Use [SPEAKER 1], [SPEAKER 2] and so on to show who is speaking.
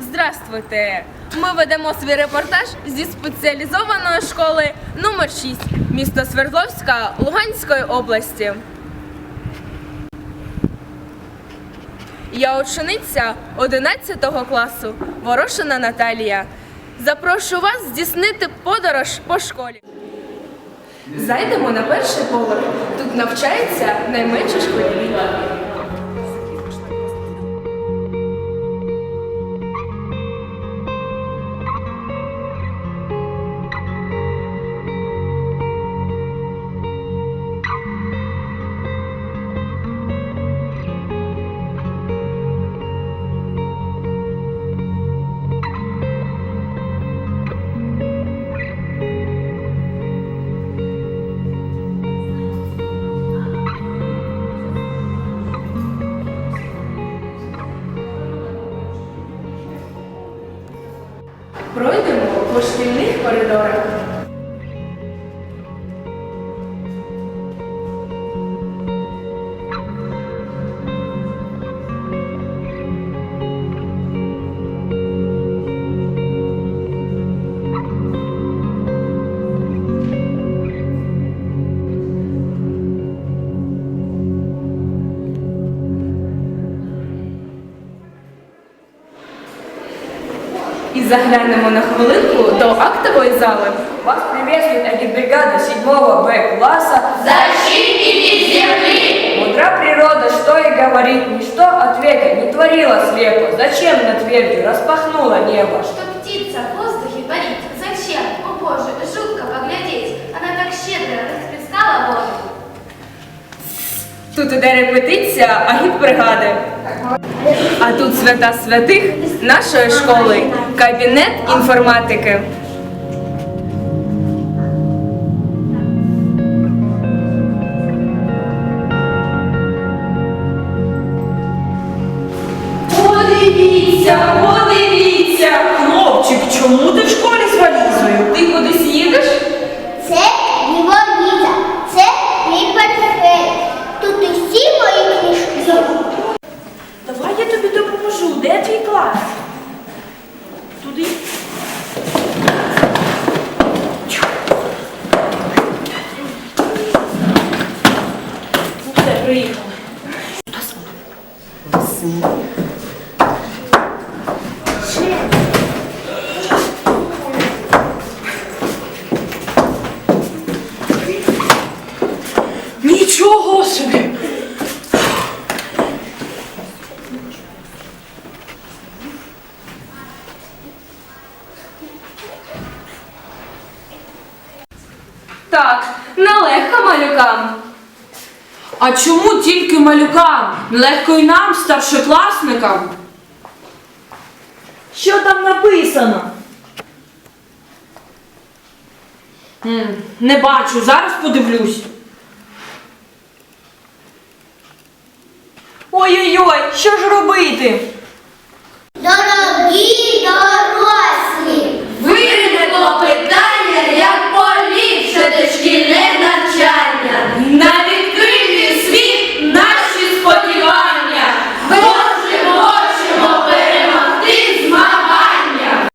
[SPEAKER 1] Здравствуйте! Ми ведемо свій репортаж зі спеціалізованої школи номер 6 міста Свердловська Луганської області. Я учениця 11 класу Ворошина Наталія. Запрошую вас здійснити подорож по школі. Зайдемо на перший поверх. Тут навчаються найменші школярі. По шкільних коридорах. Заглянемо на хвилинку до актової зали.
[SPEAKER 2] Вас приветствует агитбригада 7 Б класса.
[SPEAKER 3] Защитники земли!
[SPEAKER 2] Мудра природа, что и говорит, ничто ответа не творила слепо. Зачем на твердью распахнула небо?
[SPEAKER 3] Что птица
[SPEAKER 1] Тут іде репетиція агітбригади. А тут свята святих нашої школи, кабінет інформатики. Подивіться, подивіться!
[SPEAKER 4] Хлопчик, чому ти в школі клас? Туди. Ну все, приїхали. Нічого
[SPEAKER 1] Так, нелегко малюкам.
[SPEAKER 4] А чому тільки малюкам? Легко й нам, старшокласникам. Що там написано? М, не бачу, зараз подивлюсь. Ой-ой-ой, що ж робити?